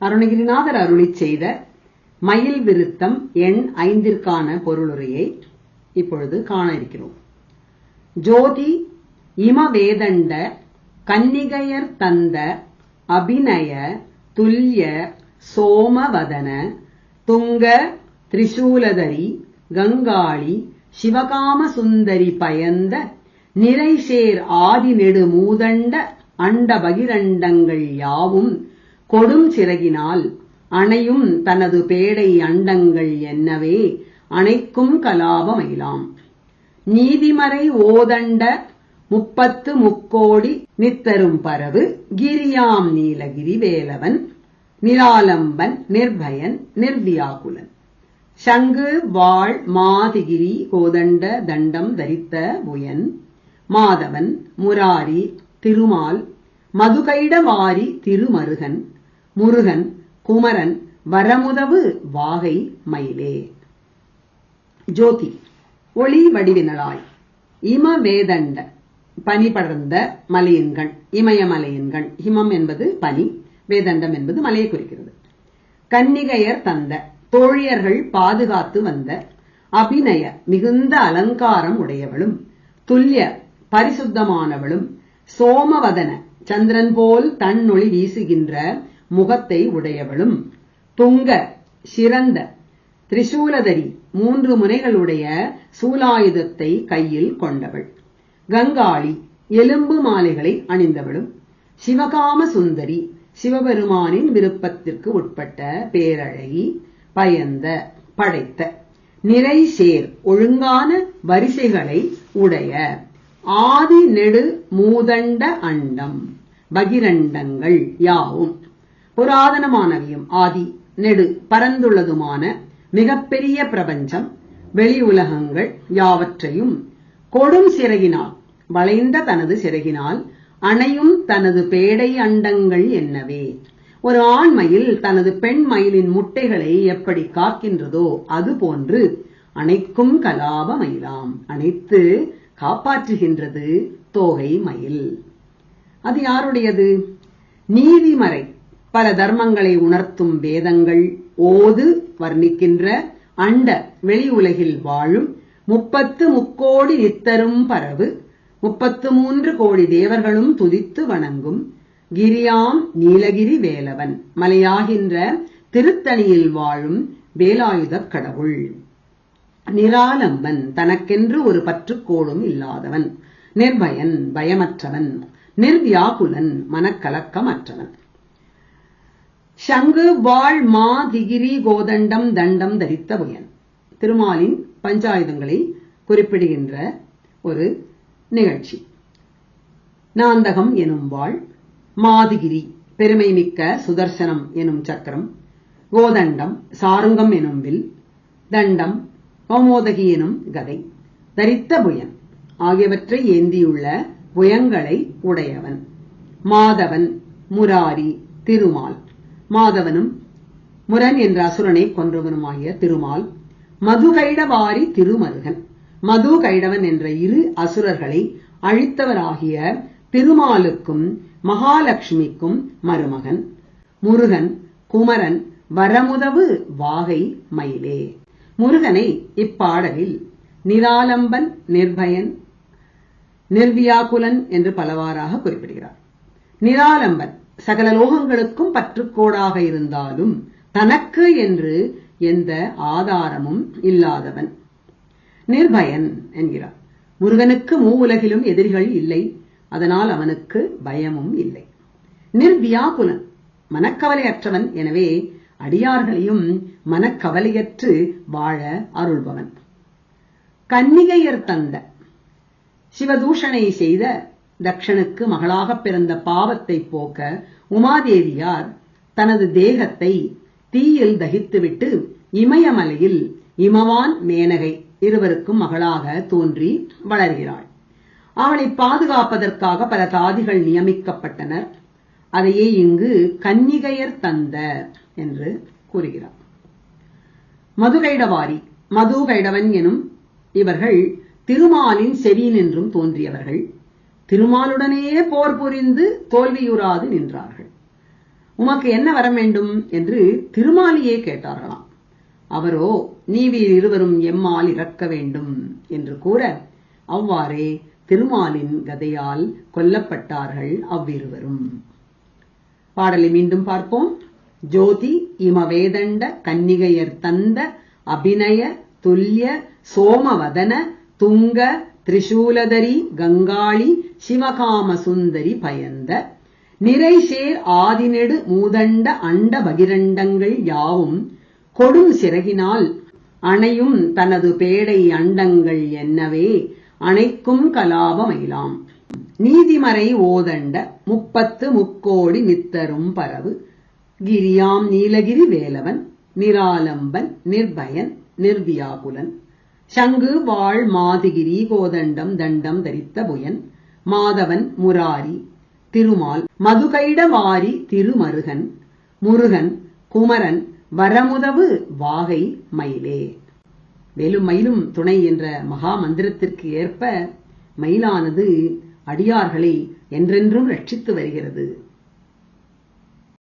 அருணகிரிநாதர் அருளி செய்த மயில் விருத்தம் எண் ஐந்திற்கான பொருளுரையை இப்பொழுது காண இருக்கிறோம். ஜோதி இமவேதண்ட கன்னிகையர் தந்த அபிநய துல்ய சோமவதன துங்க திரிசூலதரி கங்காளி சிவகாம சுந்தரி பயந்த நிறைசேர் ஆதி நெடு மூதண்ட அண்ட பகிரண்டங்கள் யாவும் கொடும் சிறகினால் அணையும் தனது பேடை அண்டங்கள் என்னவே அணைக்கும் கலாபமயிலாம். நீதிமறை ஓதண்ட முப்பத்து முக்கோடி நித்தரும் பரவு கிரியாம் நீலகிரி வேலவன் நிராலம்பன் நிர்பயன் நிர்வியாகுலன். சங்கு வாழ் மாதிகிரி கோதண்ட தண்டம் தரித்த புயன் மாதவன் முராரி திருமால் மதுகைடவாரி திருமருகன் முருகன் குமரன் வரமுதவு வாகை மயிலே. ஜோதி ஒளி வடிவினலாய் இம வேதண்ட பனி படர்ந்த மலையன்கள் இமயமலையன்கள் ஹிமம் என்பது பனி வேதண்டம் என்பது மலையை குறிக்கிறது. கன்னிகையர் தந்த தோழியர்கள் பாதுகாத்து வந்த அபிநய மிகுந்த அலங்காரம் உடையவளும் துல்லிய பரிசுத்தமானவளும் சோமவதன சந்திரன் போல் தன்னொளி வீசுகின்ற முகத்தை உடையவளும். துங்க சிறந்த திரிசூலதரி மூன்று முனைகளுடைய சூலாயுதத்தை கையில் கொண்டவள். கங்காளி எலும்பு மாலைகளை அணிந்தவளும். சிவகாம சுந்தரி சிவபெருமானின் விருப்பத்திற்கு உட்பட்ட பேரழகி பயந்த படைத்த. நிறை சேர் ஒழுங்கான வரிசைகளை உடைய. ஆதி நெடு மூதண்ட அண்டம். பகிரண்டங்கள் யாவும். புராதனமானவையும் ஆதி நெடு பரந்துள்ளதுமான மிகப்பெரிய பிரபஞ்சம் வெளி உலகங்கள் யாவற்றையும் கொடும் சிறகினால் வளைந்த தனது சிறகினால் அணையும் தனது பேடை அண்டங்கள் என்னவே? ஒரு ஆண் மயில் தனது பெண் மயிலின் முட்டைகளை எப்படி காக்கின்றதோ அது போன்று அணைக்கும் கலாப மயிலாம் அணைத்து காப்பாற்றுகின்றது தோகை மயில். அது யாருடையது? நீதிமறை பல தர்மங்களை உணர்த்தும் வேதங்கள் ஓது வர்ணிக்கின்ற அண்ட வெளி உலகில் வாழும் முப்பத்து முக்கோடி நித்தரும் பரவு முப்பத்து மூன்று கோடி தேவர்களும் துதித்து வணங்கும் கிரியாம் நீலகிரி வேலவன் மலையாகின்ற திருத்தணியில் வாழும் வேலாயுதக் கடவுள். நிராலம்பன் தனக்கென்று ஒரு பற்றுக்கோளும் இல்லாதவன் நிர்பயன் பயமற்றவன் நிர்வியாகுலன் மனக்கலக்கமற்றவன். சங்கு வாழ் மா திகிரி கோதண்டம் தண்டம் தரித்த புயன். திருமாலின் பஞ்சாயுதங்களை குறிப்பிடுகின்ற ஒரு நிகழ்ச்சி. நாந்தகம் எனும் வாழ் மாதிகிரி பெருமை மிக்க சுதர்சனம் எனும் சக்கரம் கோதண்டம் சாருங்கம் எனும் வில் தண்டம் கௌமோதகி எனும் கதை தரித்த புயன் ஆகியவற்றை ஏந்தியுள்ள புயங்களை உடையவன். மாதவன் முராரி திருமால். மாதவனும் முரன் என்ற அசுரனை கொன்றவனுமாகிய திருமால் மதுகைடவாரி திருமருகன். மது கைடவன் என்ற இரு அசுரர்களை அழித்தவராகிய திருமாலுக்கும் மகாலட்சுமிக்கும் மருமகன். முருகன் குமரன் வரமுதவு வாகை மயிலே. முருகனை இப்பாடலில் நிராலம்பன் நிர்பயன் நிர்வியாகுலன் என்று பலவாறாக குறிப்பிடுகிறார். நிராலம்பன் சகல லோகங்களுக்கும் பற்றுக்கோடாக இருந்தாலும் தனக்கு என்று எந்த ஆதாரமும் இல்லாதவன். நிர்பயன் என்கிறார். முருகனுக்கு மூவுலகிலும் எதிரிகள் இல்லை. அதனால் அவனுக்கு பயமும் இல்லை. நிர்வியாகுலன் மனக்கவலையற்றவன். எனவே அடியார்களையும் மனக்கவலையற்று வாழ அருள்பவன். கன்னிகையர் தந்த சிவதூஷணை செய்த தக்ஷனுக்கு மகளாக பிறந்த பாவத்தை போக்க உமாதேவியார் தனது தேகத்தை தீயில் தகித்துவிட்டு இமயமலையில் இமவான் மேனகை இருவருக்கும் மகளாக தோன்றி வளர்கிறாள். அவளை பாதுகாப்பதற்காக பல தாதிகள் நியமிக்கப்பட்டனர். அதையே இங்கு கன்னிகையர் தந்த என்று கூறுகிறார். மதுகைடவாரி மது கைடவன் எனும் இவர்கள் திருமாலின் செவி தோன்றியவர்கள். திருமாலுடனேயே போர் புரிந்து தோல்வியுறாது நின்றார்கள். உமக்கு என்ன வர வேண்டும்? என்று திருமாலியே கேட்டார்களாம். அவரோ நீவீர் இருவரும் எம்மால் இறக்க வேண்டும் என்று கூற அவ்வாறே திருமாலின் கதையால் கொல்லப்பட்டார்கள் அவ்விருவரும். பாடலை மீண்டும் பார்ப்போம். ஜோதி இமவேதண்ட கன்னிகையர் தந்த அபிநய துல்லிய சோமவதன துங்க திரிசூலதரி கங்காளி சிவகாம சுந்தரி பயந்த நிறைசேர் ஆதிநெடு மூதண்ட அண்ட பகிரண்டங்கள் யாவும் கொடும் சிறகினால் அணையும் தனது பேடை அண்டங்கள் என்னவே அணைக்கும் கலாபமயிலாம். நீதிமறை ஓதண்ட முப்பத்து முக்கோடி நித்தரும் பரவு கிரியாம் நீலகிரி வேலவன் நிராலம்பன் நிர்பயன் நிர்வியாகுலன். சங்கு வாழ் மாதிகிரி கோதண்டம் தண்டம் தரித்த புயன் மாதவன் முராரி திருமால் மதுகைட வாரி திருமருகன் முருகன் குமரன் வரமுதவு வாகை மயிலே. வேலும் மயிலும் துணை என்ற மகா மந்திரத்திற்கு ஏற்ப மயிலானது அடியார்களை என்றென்றும் ரட்சித்து வருகிறது.